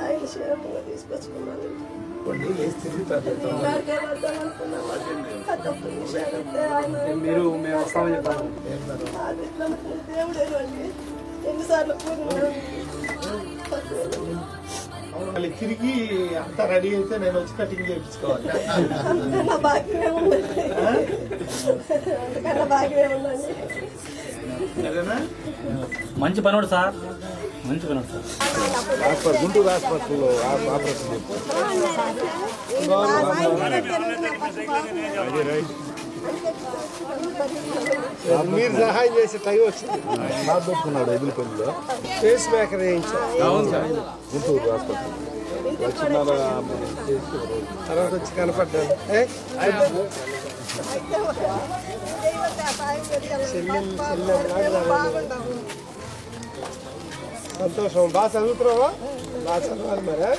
ఆయన తీసుకొచ్చుకున్నాను మీరు మేము వస్తామని ఎన్నిసార్లు మళ్ళీ తిరిగి అంతా రెడీ అయితే నేను వచ్చి కటింగ్ చేయించుకోవాలి. మంచి పనోడు సార్. మంచి పనోడు సార్ హాస్పిటల్ గుంటూరు హాస్పిటల్లో ఆపరేషన్ మీరు సహాయం చేసే టైం వచ్చింది. షాప్ పెట్టుకున్నాడు ఎదురుపల్లిలో ఫేస్ మేకర్ వేయించారు గుంటూరు హాస్పిటల్. తర్వాత వచ్చి కనపడ్డాను ఏ? Fantoson, vas a చదువుతున్నావా బాగా చదవాలి మరి